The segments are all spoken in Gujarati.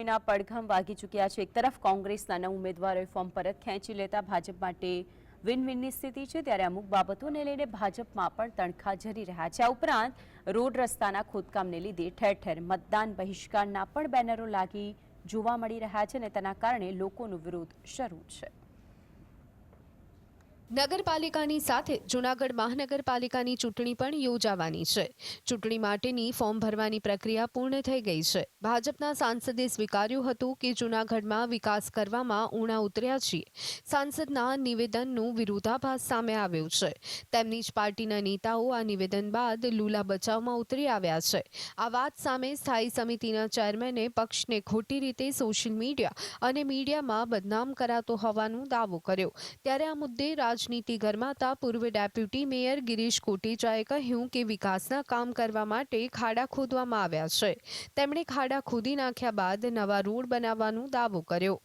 એના પડઘમ વાગી ચૂક્યા છે. એક તરફ કોંગ્રેસના નવ ઉમેદવારોએ ફોર્મ પરત ખેંચી લેતા ભાજપ માટે વિન વિનની સ્થિતિ છે. ત્યારે અમુક બાબતોને લઈને ભાજપમાં પણ તણખા જરી રહ્યા છે. આ ઉપરાંત રોડ રસ્તાના ખોદકામને લીધે ઠેર ઠેર મતદાન બહિષ્કારના પણ બેનરો લાગી જોવા મળી રહ્યા છે અને તેના કારણે લોકોનો વિરોધ શરૂ છે. નગરપાલિકાની સાથે જૂનાગઢ મહાનગરપાલિકાની ચૂંટણી પણ યોજાવાની છે. ચૂંટણી માટેની ફોર્મ ભરવાની પ્રક્રિયા પૂર્ણ થઈ ગઈ છે. ભાજપના સાંસદે સ્વીકાર્યું હતું કે જૂનાગઢમાં વિકાસ કરવામાં ઊણા ઉતર્યા છીએ. સાંસદના નિવેદનનું વિરોધાભાસ સામે આવ્યું છે. તેમની જ પાર્ટીના નેતાઓ આ નિવેદન બાદ લૂલા બચાવમાં ઉતરી આવ્યા છે. આ વાત સામે સ્થાયી સમિતિના ચેરમેને પક્ષને ખોટી રીતે સોશિયલ મીડિયા અને મીડિયામાં બદનામ કરાતો હોવાનો દાવો કર્યો. ત્યારે આ મુદ્દે રાજનીતિ ગરમાતા પૂર્વ ડેપ્યુટી મેયર ગિરીશ કોટેચાએ કહ્યું કે વિકાસના કામ કરવા માટે ખાડા ખોદવામાં આવ્યા છે. તેમણે ખાડા ખોદી નાખ્યા બાદ નવા રોડ બનાવવાનો દાવો કર્યો.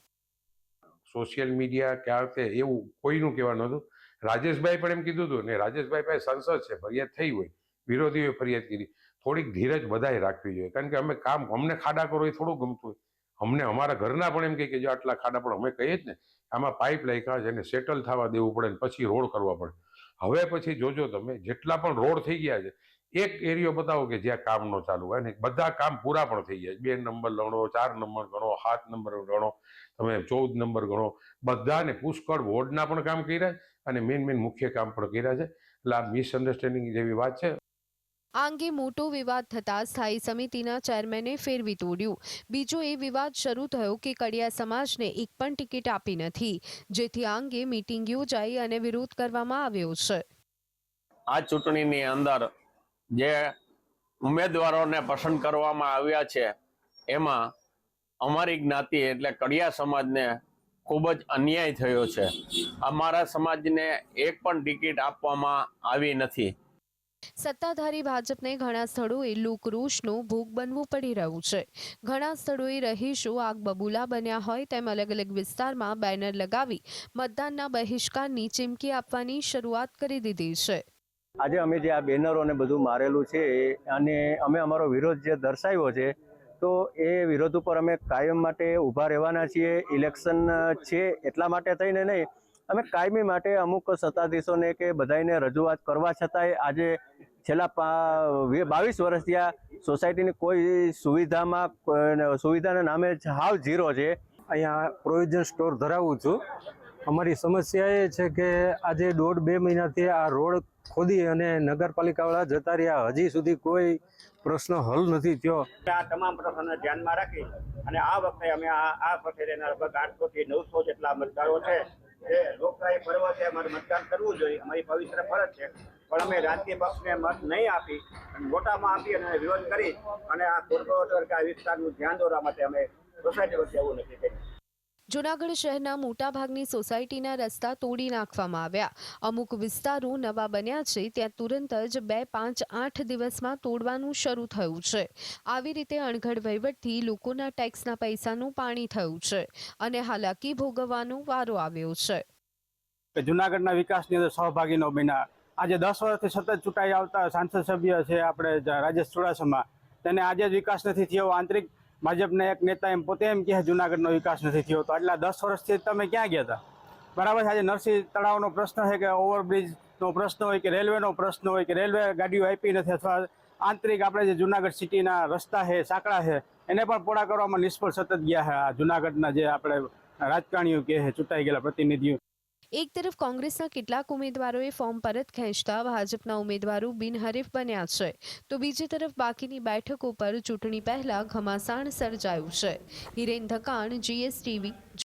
સોશિયલ મીડિયા કે આ એવું કોઈનું કહેવાનું હતું. રાજેશભાઈ પણ એમ કીધું હતું ને રાજેશભાઈ પાસે સંસદ છે, ફરિયાદ થઈ હોય, વિરોધીઓએ ફરિયાદ કરી. થોડીક ધીરજ બધાએ રાખવી જોઈએ, કારણ કે અમે કામ અમને ખાડા કરો એ થોડું ગમતું હોય. અમને અમારા ઘરના પણ એમ કહે કે જો આટલા ખાડા પણ અમે કહીએ જ ને આમાં પાઇપ લાખ્યા છે એને સેટલ થવા દેવું પડે ને પછી રોડ કરવા પડે. હવે પછી જોજો તમે, જેટલા પણ રોડ થઈ ગયા છે, એક એરિયો બતાવો કે જ્યાં કામ ન ચાલુ હોય ને બધા કામ પૂરા પણ થઈ ગયા છે બે નંબર ગણો, ચાર નંબર ગણો, સાત નંબર ગણો, તમે ચૌદ નંબર ગણો. બધાને પુષ્કળ વોર્ડના પણ કામ કર્યા અને મેન મેન મુખ્ય કામ પણ કર્યા છે. એટલે આ મિસઅન્ડરસ્ટેન્ડિંગ જેવી વાત છે. આ અંગે મોટો વિવાદ થતાં સ્થાયી સમિતિના ચેરમેને ફેરવી તોડ્યું. બીજો એ વિવાદ શરૂ થયો કે કડિયા સમાજને એક પણ ટિકિટ આપી નથી. જેથી આ અંગે મીટિંગ યોજાઈ અને વિરોધ કરવામાં આવ્યો છે. આ ચૂંટણીની અંદર જે ઉમેદવારોને પસંદ કરવામાં આવ્યા છે, એમાં અમારી જ્ઞાતિ એટલે કડિયા સમાજને ખૂબ જ અન્યાય થયો છે. અમારા સમાજને એક પણ ટિકિટ આપવામાં આવી નથી. સત્તાધારી ભાજપને ઘણા સ્થળોએ લોકરોષનો ભોગ બનવું પડી રહ્યું છે. ઘણા સ્થળોએ રહીશો આગ બબૂલા બન્યા હોય તેમ અલગ અલગ વિસ્તારમાં બેનર લગાવી મતદાનના બહિષ્કારની ચીમકી આપવાની શરૂઆત કરી દીધી છે. આજે અમે જે આ બેનરો ને બધું મારેલું છે અને અમે અમારો વિરોધ જે દર્શાવ્યો છે, તો એ વિરોધ ઉપર અમે કાયમ માટે ઊભા રહેવાના છીએ. ઇલેક્શન છે એટલા માટે થઈને નહીં અમે કાયમી માટે અમુક સત્તાધીશોને કે બધાને રજૂઆત કરવા છતાંય આજે છેલ્લા પા- વી- બાવીસ વર્ષથી આ સોસાયટીની કોઈ સુવિધામાં સુવિધાના નામે હાવ ઝીરો છે. અહીંયા પ્રોવિઝન સ્ટોર ધરાવું છું. અમારી સમસ્યા એ છે કે આજે દોઢ બે મહિનાથી આ રોડ ખોદી અને નગરપાલિકાવાળા જતા રહ્યા. હજી સુધી કોઈ પ્રશ્ન હલ નથી થયો. આ તમામ પ્રશ્નોને ધ્યાનમાં રાખી અને આ વખતે અમે આ આ પથેરીના લગભગ આઠસો થી નવસો જેટલા મતદારો છે. જે લોકશાહી પર્વ છે અમારે મતદાન કરવું જોઈએ. અમારી પવિત્ર ફરજ છે. પણ અમે રાજકીય પક્ષને મત નહીં આપી, અને મોટામાં આપી અને વિરોધ કરી અને આ કોર્પોરેટર કે આ વિસ્તારનું ધ્યાન દોરવા માટે અમે સોસાયટી વચ્ચે એવું નથી કર્યું. જૂનાગઢ શહેરના મોટાભાગની સોસાયટીના રસ્તા તોડી નાખવામાં આવ્યા. અમુક વિસ્તારો નવા બન્યા છે, ત્યાં તુરંત જ બે પાંચ આઠ દિવસમાં તોડવાનું શરૂ થયું છે. આવી રીતે અણઘડ વહીવટથી લોકોના ટેક્સના પૈસાનું પાણી થયું છે અને હાલાકી ભોગવવાનો વારો આવ્યો છે. જૂનાગઢના વિકાસની અંદર સહભાગી ન બન્યા. આજે દસ વર્ષથી સતત ચૂંટાઈ આવતા સાંસદ સભ્ય છે, આપણે રાજેશ ચુડાસમા. તેને આજે જ વિકાસ નથી થયો. આંતરિક ભાજપના એક નેતા એમ પોતે એમ કહે, જુનાગઢનો વિકાસ નથી થયો તો આટલા દસ વર્ષથી તમે ક્યાં ગયા હતા? બરાબર આજે નરસિંહ તળાવનો પ્રશ્ન છે કે ઓવરબ્રિજનો પ્રશ્ન હોય કે રેલવેનો પ્રશ્ન હોય કે રેલવે ગાડીઓ આપી નથી અથવા આંતરિક આપણે જે જુનાગઢ સિટીના રસ્તા છે, સાંકડા છે, એને પણ પોળા કરવામાં નિષ્ફળ સતત ગયા છે આ જુનાગઢના જે આપણે રાજકારણીઓ કે ચૂંટાઈ ગયેલા પ્રતિનિધિઓ. એક તરફ કોંગ્રેસના કેટલાક ઉમેદવારોએ ફોર્મ પરત ખેંચતા ભાજપના ઉમેદવારો બિનહરીફ બન્યા છે. તો બીજી તરફ બાકીની બેઠકો પર ચૂંટણી પહેલા ઘમાસાણ સર્જાયું છે. હિરેન ધકાણ જીએસટીવી